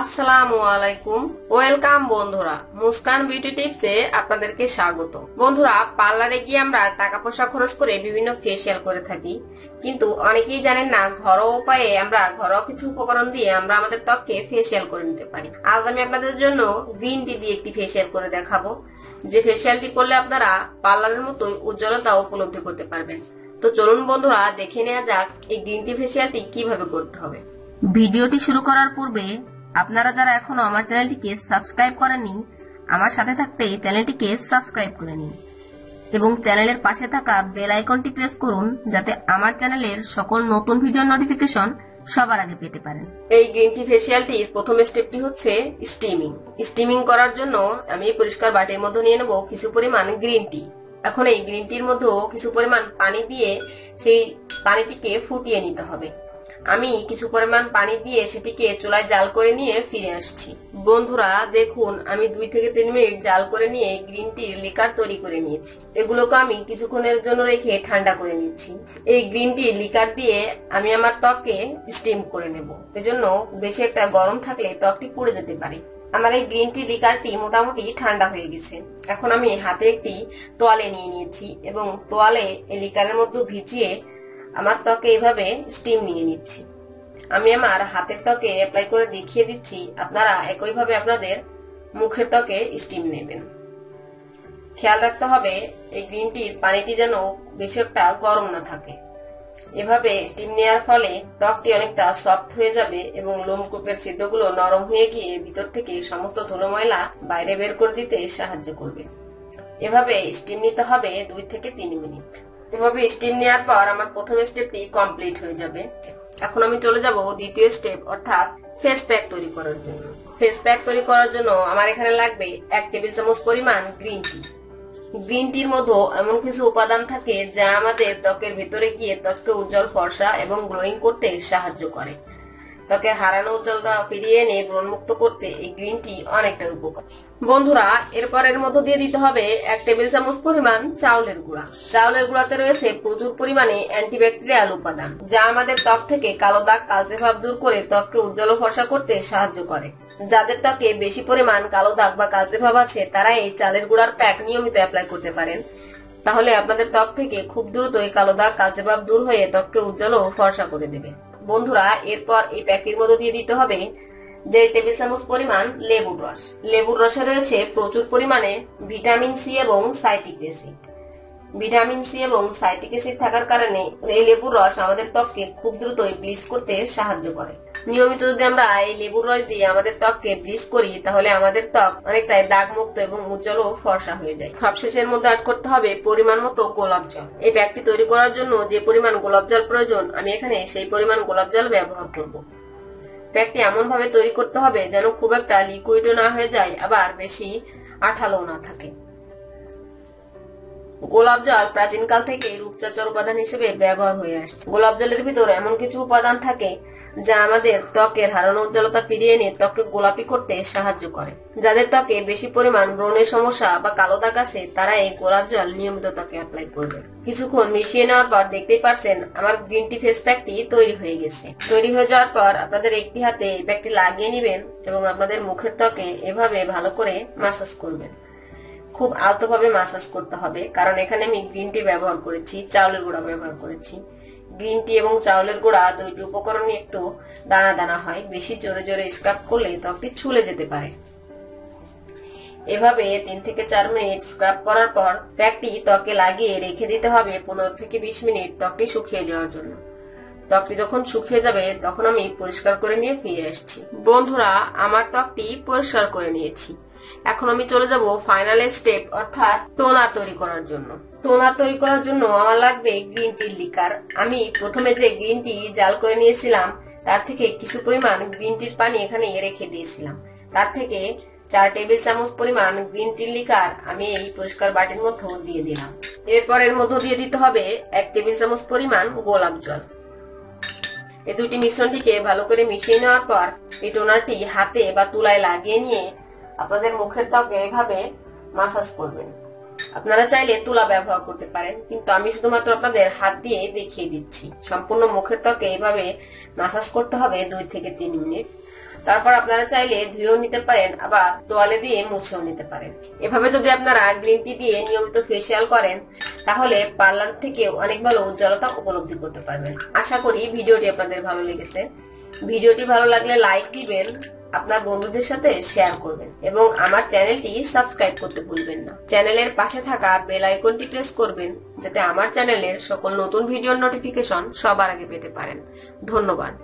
আসসালামু আলাইকুম। ওয়েলকাম বন্ধুরা, মুস্কান বিউটি টিপসে আপনাদেরকে স্বাগত বন্ধুরা, পার্লারে গিয়ে আমরা টাকা পয়সা খরচ করে বিভিন্ন ফেসিয়াল করে থাকি। কিন্তু অনেকেই জানেন না, ঘরোয়া উপায়ে আমরা ঘরোয়া কিছু উপকরণ দিয়ে আমরা আমাদের ত্বককে ফেসিয়াল করে নিতে পারি। আজ আমি আপনাদের জন্য গ্রিন টি দিয়ে একটি ফেসিয়াল করে দেখাবো। যে ফেসিয়ালটি করলে আপনারা পার্লারের মতোই উজ্জ্বলতা উপলব্ধি করতে পারবেন। তো চলুন বন্ধুরা, দেখে নেওয়া যাক এই গ্রিন টি ফেসিয়ালটি কীভাবে করতে হবে। ভিডিওটি শুরু করার পূর্বে আপনারা যারা এখনও আমার চ্যানেলটিকে সাবস্ক্রাইব করেননি, আমার সাথে থাকতে চ্যানেলটিকে সাবস্ক্রাইব করে নিন এবং চ্যানেলের পাশে থাকা বেল আইকনটি প্রেস করুন যাতে আমার চ্যানেলের সকল নতুন ভিডিও নোটিফিকেশন সবার আগে পেতে পারেন। এই গ্রিন টি ফেসিয়ালটির প্রথম স্টেপটি হচ্ছে স্টিমিং। স্টিমিং করার জন্য আমি পরিষ্কার বাটির মধ্যে নিয়ে নেব কিছু পরিমাণ গ্রিন টি। এখন এই গ্রিন টির মধ্যে কিছু পরিমাণ পানি দিয়ে সেই পানিটিকে ফুটিয়ে নিতে হবে। আমি কিছু পরিমাণ পানি দিয়ে সেটিকে চুলায় জাল করে নিয়ে ফিরে আসছি। বন্ধুরা, দেখুন, আমি দুই থেকে তিন মিনিট জাল করে নিয়ে গ্রিন টির লিকার তৈরি করে নিয়েছি। এগুলোকে আমি কিছুক্ষণের জন্য রেখে ঠান্ডা করে নিচ্ছি। এই গ্রিন টি লিকার দিয়ে আমি আমার ত্বককে স্টিম করে নেব। এজন্য বেশি একটা গরম থাকলে ত্বকটি পুড়ে যেতে পারে। আমার এই গ্রিন টি লিকারটি মোটামুটি ঠান্ডা হয়ে গেছে। এখন আমি হাতে একটি তোয়ালে নিয়ে নিয়েছি এবং তোয়ালে এই লিকারের মধ্যে ভিজিয়ে আমার ত্বকে এইভাবে স্টিম নিয়ে নিচ্ছি। আমি আমার হাতের ত্বকে অ্যাপ্লাই করে দেখিয়ে দিচ্ছি, আপনারা একইভাবে আপনাদের মুখের ত্বকে স্টিম নেবেন। খেয়াল রাখতে হবে, এই গ্রিন টির পানিটি যেন বেশি একটা গরম না থাকে। এভাবে স্টিম নেওয়ার ফলে ত্বকটি অনেকটা সফট হয়ে যাবে এবং লোমকূপের ছিদ্রগুলো নরম হয়ে গিয়ে ভিতর থেকে সমস্ত ধুলো ময়লা বাইরে বের করে দিতে সাহায্য করবে। এভাবে স্টিম নিতে হবে দুই থেকে তিন মিনিট। এভাবে স্টিম নেওয়ার পর আমার প্রথম স্টেপটি কমপ্লিট হয়ে যাবে। এখন আমি চলে যাব দ্বিতীয় স্টেপ অর্থাৎ ফেস প্যাক তৈরি করার জন্য। ফেস প্যাক তৈরি করার জন্য আমার এখানে লাগবে এক টেবিল চামচ পরিমাণ গ্রিন টি গ্রিন টির মধ্যে এমন কিছু উপাদান থাকে যা আমাদের ত্বকের ভেতরে গিয়ে ত্বককে উজ্জ্বল ফর্সা এবং গ্লোয়িং করতে সাহায্য করে। ত্বকের হারানো উজ্জ্বলতা ফিরিয়ে এনে ব্রণমুক্ত করতে এই গ্রিন টি অনেকটা উপকার। বন্ধুরা, এরপরের মধ্যে দিয়ে দিতে হবে এক টেবিল চামচ পরিমাণ চাউলের গুঁড়া। চাউলের গুঁড়াতে রয়েছে প্রচুর পরিমাণে অ্যান্টিব্যাকটেরিয়াল উপাদান, যা আমাদের ত্বক থেকে কালো দাগ, কালচে ভাব দূর করে ত্বককে উজ্জ্বল ও ফর্সা করতে সাহায্য করে। যাদের ত্বকে বেশি পরিমাণ কালো দাগ বা কালচে ভাব আছে, তারা এই চালের গুঁড়ার প্যাক নিয়মিত অ্যাপ্লাই করতে পারেন। তাহলে আপনাদের ত্বক থেকে খুব দ্রুত এই কালো দাগ, কালচে ভাব দূর হয়ে ত্বককে উজ্জ্বল ও ফর্সা করে দেবে। বন্ধুরা, এরপর এই প্যাকটির মধ্যে দিয়ে দিতে হবে দেড় টেবিল চামচ পরিমাণ লেবুর রস। লেবুর রসে রয়েছে প্রচুর পরিমাণে ভিটামিন সি এবং সাইটিক অ্যাসিড। ভিটামিন সি এবং সাইটিক অ্যাসিড থাকার কারণে এই লেবুর রস আমাদের ত্বককে খুব দ্রুতই ব্লিচ করতে সাহায্য করে। নিয়মিত যদি আমরা এই লেবুর রস দিয়ে আমাদের ত্বককে ব্লিচ করি, তাহলে আমাদের ত্বক অনেকটাই দাগ মুক্ত এবং উজ্জ্বল ও ফর্সা হয়ে যায়। সবশেষের মধ্যে অ্যাড করতে হবে পরিমাণ মতো গোলাপ জল। এই প্যাকটি তৈরি করার জন্য যে পরিমাণ গোলাপ জল প্রয়োজন, আমি এখানে সেই পরিমাণ গোলাপ জল ব্যবহার করব। প্যাকটি এমন ভাবে তৈরি করতে হবে যেন খুব একটা লিকুইডও না হয়ে যায়, আবার বেশি আঠালো না থাকে। গোলাপ জল প্রাচীনকাল থেকে রূপচর্চার উপাদান হিসেবে ব্যবহার হয়ে আসছে। গোলাপ জলের ভিতর এমন কিছু উপাদান থাকে যা আমাদের ত্বকের হারানো উজ্জ্বলতা ফিরিয়ে এনে ত্বককে গোলাপি করতে সাহায্য করে। যাদের ত্বকে বেশি পরিমাণ ব্রণের সমস্যা বা কালো দাগ আছে, তারা এই গোলাপ জল নিয়মিত ত্বকে অ্যাপ্লাই করবে। কিছুক্ষণ মিশিয়ে নেওয়ার পর দেখতেই পারছেন আমার গ্রিন টি ফেস প্যাকটি তৈরি হয়ে গেছে। তৈরি হয়ে যাওয়ার পর আপনাদের একটি হাতে এই প্যাকটি লাগিয়ে নেবেন এবং আপনাদের মুখের ত্বকে এভাবে ভালো করে মাসাজ করবেন। খুব আলতোভাবে মাসাজ করতে হবে। কারণ এখানে আমি গ্রিন টি ব্যবহার করেছি, চাউলের গুঁড়া ব্যবহার করেছি। গ্রিন টি এবং চাউলের গুঁড়া দুইটি উপকরণই একটু দানা দানা হয়। বেশি জোরে জোরে স্ক্রাব করলে ত্বকটি ছুলে যেতে পারে। এভাবে তিন থেকে চার মিনিট স্ক্রাব করার পর প্যাকটি ত্বকে লাগিয়ে রেখে দিতে হবে পনেরো থেকে বিশ মিনিট ত্বকটি শুকিয়ে যাওয়ার জন্য। ত্বকটি যখন শুকিয়ে যাবে, তখন আমি পরিষ্কার করে নিয়ে ফিরে আসছি। বন্ধুরা, আমার ত্বকটি পরিষ্কার করে নিয়েছি। এখন আমি চলে যাব ফাইনাল স্টেপ অর্থাৎ টোনার তৈরি করার জন্য। টোনার তৈরি করার জন্য আমার লাগবে গ্রিন টির লিকার আমি প্রথমে যে গ্রিন টি জাল করে নিয়েছিলাম, তার থেকে কিছু পরিমাণ গ্রিন টির পানি এখানে রেখে দিয়েছিলাম। তার থেকে চার টেবিল চামচ পরিমাণ গ্রিন টির লিকার আমি এই পরিষ্কার বাটির মধ্যে দিয়ে দিলাম। এরপর এর মধ্যে দিয়ে দিতে হবে এক টেবিল চামচ পরিমাণ গোলাপ জল। এই দুটি মিশ্রণটিকে ভালো করে মিশিয়ে নেওয়ার পর এই টোনারটি হাতে বা তুলায় লাগিয়ে নিয়ে আপনাদের মুখের ত্বকে এভাবে মাসাজ করবেন। আপনারা চাইলে তুলা ব্যবহার করতে পারেন, কিন্তু আমি শুধুমাত্র আপনাদের হাত দিয়ে দেখিয়ে দিচ্ছি। সম্পূর্ণ মুখের ত্বকে এইভাবে মাসাজ করতে হবে দুই থেকে তিন মিনিট। তারপর আপনারা চাইলে ধুয়েও নিতে পারেন, আবার তোয়ালে দিয়ে মুছেও নিতে পারেন। এভাবে যদি আপনারা গ্রিন টি দিয়ে নিয়মিত ফেসিয়াল করেন, তাহলে পার্লার থেকে অনেক ভালো উজ্জ্বলতা উপলব্ধি করতে পারবেন। আশা করি ভিডিওটি আপনাদের ভালো লেগেছে। ভিডিওটি ভালো লাগলে লাইক দিবেন আপনার বন্ধুদের সাথে শেয়ার করবেন এবং আমার চ্যানেলটি সাবস্ক্রাইব করতে ভুলবেন না। চ্যানেলের পাশে থাকা বেল আইকনটি প্রেস করবেন যাতে আমার চ্যানেলের সকল নতুন ভিডিওর নোটিফিকেশন সবার আগে পেতে পারেন। ধন্যবাদ।